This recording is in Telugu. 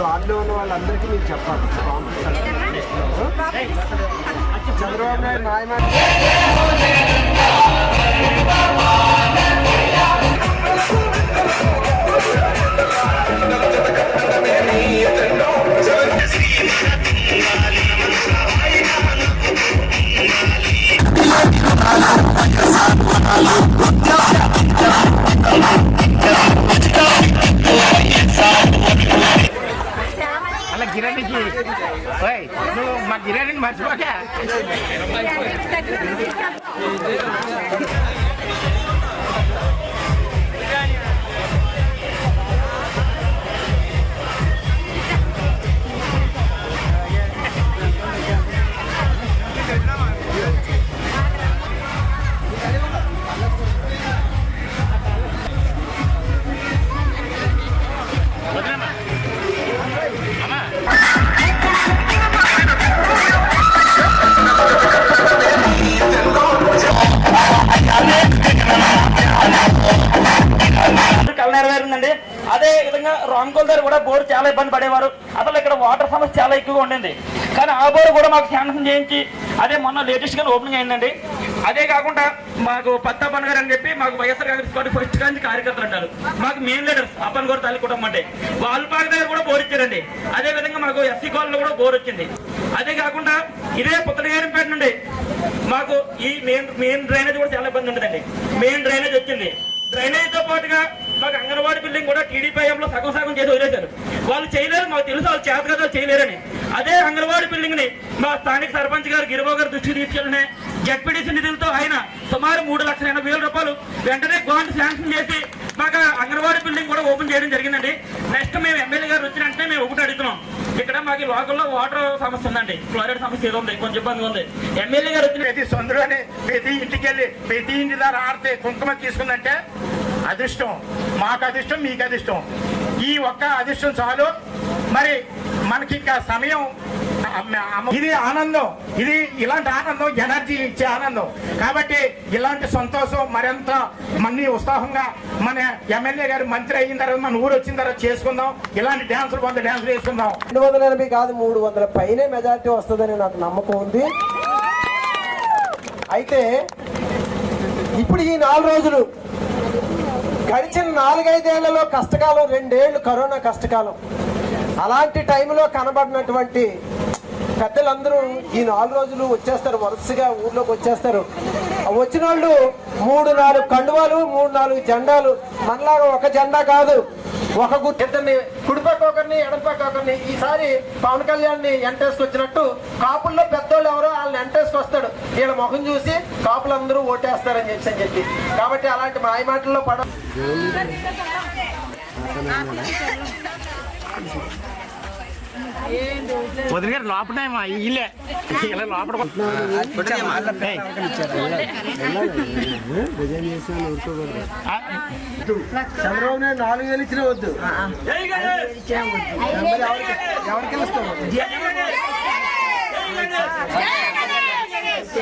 వార్డులో ఉన్న వాళ్ళందరికీ మీకు చెప్పాలి. చంద్రబాబు నాయుడు న్యాయమైన ఓయ్ నువ్వు మా గిరానికి మర్చిపోక. అదే విధంగా రాంకోల్ దగ్గర కూడా బోర్ చాలా ఇబ్బంది పడేవారు. అసలు ఇక్కడ వాటర్ సమస్య చాలా ఎక్కువగా ఉండింది. కానీ ఆ బోర్ కూడా మాకు శాంక్షన్ చేయించి అదే మొన్న లేటెస్ట్గా ఓపెనింగ్ అయిందండి. అదే కాకుండా మాకు పత్తా గారు అని చెప్పి మాకు వైఎస్ఆర్ కాంగ్రెస్ పార్టీ ఫస్ట్ కాంచి కార్యకర్తలు అంటారు. మాకు మెయిన్ లీడర్స్ అప్పన్ గారు తల్లి కుటుంబం అంటే వాళ్ళపాక దగ్గర కూడా బోర్ ఇచ్చారండి. అదే విధంగా మాకు ఎస్సీ కాలనీలో కూడా బోర్ వచ్చింది. అదే కాకుండా ఇదే పుత్తనగారిపేట నుండి మాకు ఈ మెయిన్ మెయిన్ డ్రైనేజ్ కూడా చాలా ఇబ్బంది ఉంటుందండి మెయిన్ డ్రైనేజ్ వచ్చింది. డ్రైనేజ్తో పాటుగా మాకు అంగన్వాడీ బిల్డింగ్ కూడా టీడీపీ లో సగం సగం చేసి వదిలేశారు. వాళ్ళు చేయలేరు మాకు తెలుసు వాళ్ళు చేత కదా చేయలేరని. అదే అంగన్వాడీ బిల్డింగ్ని మా స్థానిక సర్పంచ్ గారు గిరిబాబు గారు దృష్టికి తీసుకెళ్ళిన జడ్పీడీసీ నిధులతో ఆయన సుమారు మూడు లక్షల ఎనభై వేల రూపాయలు వెంటనే గ్రాంట్ శాంక్షన్ చేసి మాకు అంగన్వాడీ బిల్డింగ్ కూడా ఓపెన్ చేయడం జరిగిందండి. నెక్స్ట్ మేము ఎమ్మెల్యే గారు వచ్చిన వెంటనే మేము ఒకటి అడుగుతున్నాం. ఇక్కడ మాకు లోకల్లో వాటర్ సమస్య ఉందండి. క్లోరైడ్ సమస్య ఏదో ఉంది కొంచెం ఇబ్బంది ఉంది. ఎమ్మెల్యే గారు వచ్చిన ప్రతి సొందులోనే ప్రతి ఇంటికి వెళ్ళి ప్రతి ఇంటి ద్వారా ఆడితే కుంకుమ తీసుకుందంటే అదృష్టం. మాకు అదృష్టం మీకు అదృష్టం. ఈ ఒక్క అదృష్టం చాలు. మరి మనకి ఇంకా సమయం ఇది ఆనందం. ఇది ఇలాంటి ఆనందం ఎనర్జీ ఇచ్చే ఆనందం. కాబట్టి ఇలాంటి సంతోషం మరింత మన్ని ఉత్సాహంగా మన ఎమ్మెల్యే గారు మంత్రి అయిన తర్వాత మన ఊరు వచ్చిన తర్వాత చేసుకుందాం. ఇలాంటి డ్యాన్సులు కొంత డ్యాన్సులు వేసుకుందాం. రెండు వందల ఎనభై కాదు మూడు వందల పైనే మెజారిటీ వస్తుందని నాకు నమ్మకం ఉంది. అయితే ఇప్పుడు ఈ నాలుగు రోజులు గడిచిన నాలుగైదేళ్ళలో కష్టకాలం రెండేళ్ళు కరోనా కష్టకాలం. అలాంటి టైంలో కనబడినటువంటి పెద్దలందరూ ఈ నాలుగు రోజులు వచ్చేస్తారు వరుసగా ఊర్లోకి వచ్చేస్తారు. వచ్చిన వాళ్ళు మూడు నాలుగు కండువాలు మూడు నాలుగు జెండాలు. మనలాగా ఒక జెండా కాదు. ఒక గుర్తు ఇద్దరిని కుడిపక్క ఒకరిని ఎడపక్క ఒకరిని ఈసారి పవన్ కళ్యాణ్ని ఎంటేసుకొచ్చినట్టు కాపుల్లో పెద్దోళ్ళు ఎవరో వాళ్ళని ఎంటేసుకొస్తాడు వీళ్ళ ముఖం చూసి కాపులందరూ ఓటేస్తారని చెప్పి అని చెప్పి. కాబట్టి అలాంటి మాయమాటల్లో పడ వదిన గారు లోపల ఇల్లే ఇలా లోపల ఏయ్. ఆ, చంద్రబాబు నాయుడు నాలుగు వేలు ఇచ్చిన వద్దు! ఎవరికి